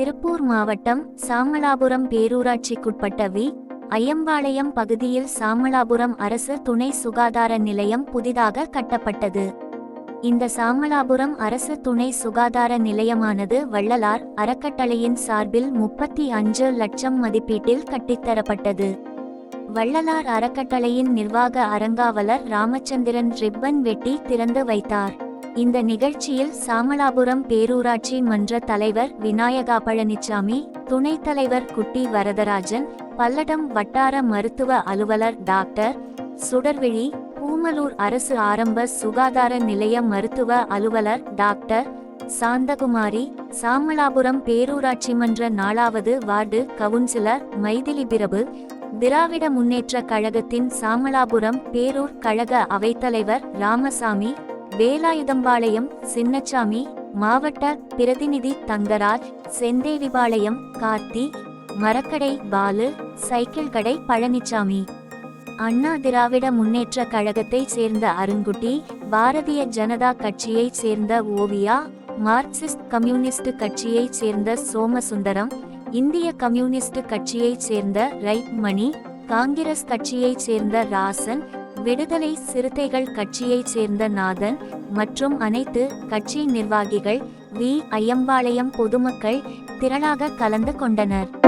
திருப்பூர் மாவட்டம் சாமலாபுரம் பேரூராட்சிக்குட்பட்ட வி. அய்யம்பாளையம் பகுதியில் சாமலாபுரம் அரசு துணை சுகாதார நிலையம் புதிதாக கட்டப்பட்டது. இந்த சாமலாபுரம் அரசு துணை சுகாதார நிலையமானது வள்ளலார் அறக்கட்டளையின் சார்பில் முப்பத்தி அஞ்சு லட்சம் மதிப்பீட்டில் கட்டித்தரப்பட்டது. வள்ளலார் அறக்கட்டளையின் நிர்வாக அரங்காவலர் ராமச்சந்திரன் ரிப்பன் வெட்டி திறந்து வைத்தார். இந்த நிகழ்ச்சியில் சாமலாபுரம் பேரூராட்சி மன்ற தலைவர் விநாயகா பழனிசாமி துணைத் தலைவர் குட்டி வரதராஜன் பல்லடம் வட்டார மருத்துவ அலுவலர் டாக்டர் சுடர்விழி பூமலூர் அரசு ஆரம்ப சுகாதார நிலைய மருத்துவ அலுவலர் டாக்டர் சாந்தகுமாரி சாமலாபுரம் பேரூராட்சி மன்ற நாலாவது வார்டு கவுன்சிலர் மைதிலி பிரபு திராவிட முன்னேற்ற கழகத்தின் சாமலாபுரம் பேரூர் கழக அவைத்தலைவர் ராமசாமி வேலாயுதம்பாளையம் சின்னச்சாமி மாவட்ட பிரதிநிதி தங்கராஜ் செந்தேவிபாளையம் கார்த்தி மரக்கடை பாலு சைக்கிள் கடை பழனிச்சாமி. அண்ணா திராவிட முன்னேற்ற கழகத்தைச் சேர்ந்த அருங்குட்டி பாரதிய ஜனதா கட்சியைச் சேர்ந்த ஓவியா மார்க்சிஸ்ட் கம்யூனிஸ்ட் கட்சியைச் சேர்ந்த சோமசுந்தரம் இந்திய கம்யூனிஸ்ட் கட்சியைச் சேர்ந்த ரைட் மணி காங்கிரஸ் கட்சியைச் சேர்ந்த ராசன் விடுதலை சிறுத்தைகள் கட்சியைச் சேர்ந்த நாதன் மற்றும் அனைத்து கட்சி நிர்வாகிகள் வி. அய்யம்பாளையம் பொதுமக்கள் திரளாக கலந்து கொண்டனர்.